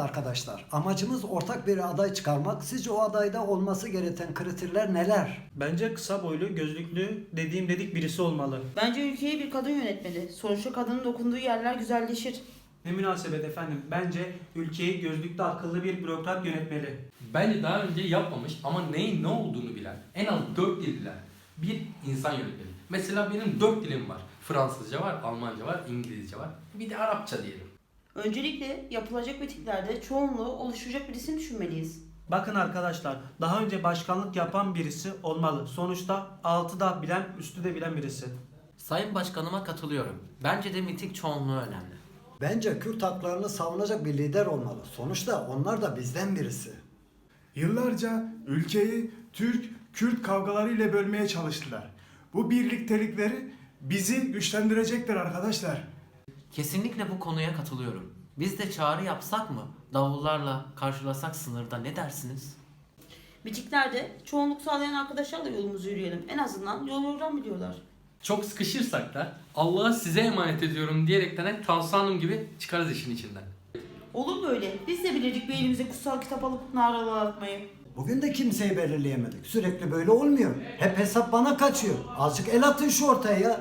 arkadaşlar. Amacımız ortak bir aday çıkarmak. Sizce o adayda olması gereken kriterler neler? Bence kısa boylu, gözlüklü, dediğim dedik birisi olmalı. Bence ülkeyi bir kadın yönetmeli. Sonuçta kadının dokunduğu yerler güzelleşir. Ne münasebet efendim. Bence ülkeyi gözlüklü akıllı bir bürokrat yönetmeli. Bence daha önce yapmamış ama neyin ne olduğunu bilen, en az 4 dil bilen bir insan yönetmeli. Mesela benim 4 dilim var. Fransızca var, Almanca var, İngilizce var. Bir de Arapça diyelim. Öncelikle yapılacak mitiklerde çoğunluğu oluşturacak bir isim düşünmeliyiz. Bakın arkadaşlar, daha önce başkanlık yapan birisi olmalı. Sonuçta altı da bilen, üstü de bilen birisi. Sayın Başkanıma katılıyorum. Bence de miting çoğunluğu önemli. Bence Kürt haklarını savunacak bir lider olmalı. Sonuçta onlar da bizden birisi. Yıllarca ülkeyi Türk-Kürt kavgalarıyla bölmeye çalıştılar. Bu birliktelikleri bizi güçlendirecektir arkadaşlar. Kesinlikle bu konuya katılıyorum. Biz de çağrı yapsak mı? Davullarla karşılasak sınırda ne dersiniz? Mitiklerde çoğunluk sağlayan arkadaşlarla yolumuzu yürüyelim. En azından yol yordan biliyorlar. Çok sıkışırsak da Allah'a size emanet ediyorum diyerekten hep Tansu Hanım gibi çıkarız işin içinden. Olur böyle. Biz de bilirdik bir elimize kutsal kitap alıp naralar atmayı. Bugün de kimseyi belirleyemedik. Sürekli böyle olmuyor. Hep hesap bana kaçıyor. Azıcık el atın şu ortaya ya.